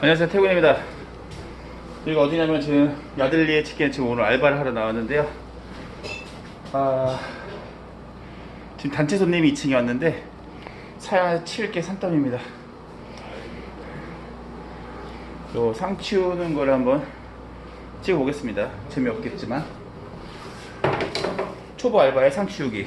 안녕하세요 태군입니다. 여기가 어디냐면 지금 야들리에 치킨 지금 오늘 알바를 하러 나왔는데요. 아 지금 단체 손님이 2층에 왔는데 사 치울 게 산더미입니다. 요 상 치우는 거를 한번 찍어 보겠습니다. 재미없겠지만. 초보 알바의 상 치우기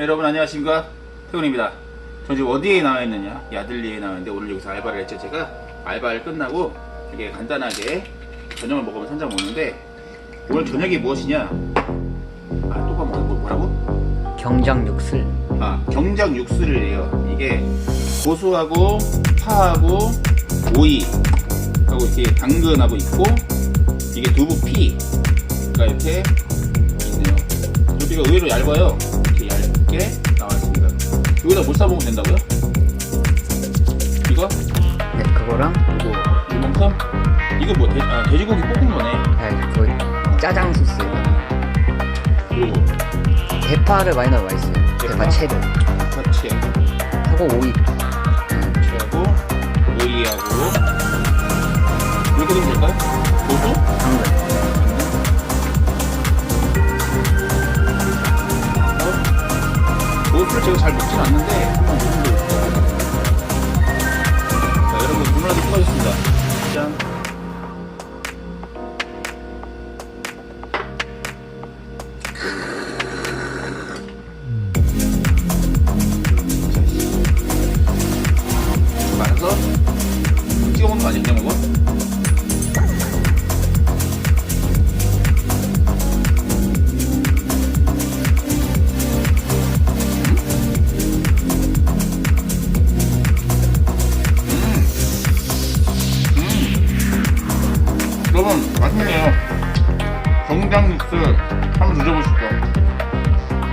네, 여러분 안녕하십니까? 태훈입니다. 저 지금 어디에 나와 있느냐? 야들리에 나와 있는데 오늘 여기서 알바를 했죠. 제가 알바를 끝나고 이렇게 간단하게 저녁을 먹으면서 한잔 먹는데 오늘 저녁이 무엇이냐? 아 똑바로 뭐- 뭐라고? 경장 육슬 아 경장 육수를 해요. 이게 고수하고 파하고 오이 하고 이렇게 당근하고 있고 이게 두부 피가 이렇게 있네요. 두부가 의외로 얇아요 이렇게 얇게 나왔습니다 여기다 못 싸먹으면 된다고요? 이거? 네, 그거랑 이거 이만큼? 이거 뭐 돼, 아, 돼지고기 볶은 거네 네, 거의 짜장 소스 그리고 대파를 많이 넣어 맛있어요 대파? 대파 채를 파채 하고 오이 파채하고 오이하고 이렇게 되면 될까요? 정장 뉴스 한번 눌러 보실까요?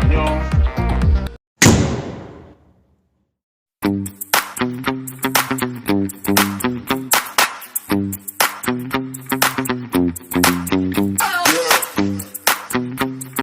안녕.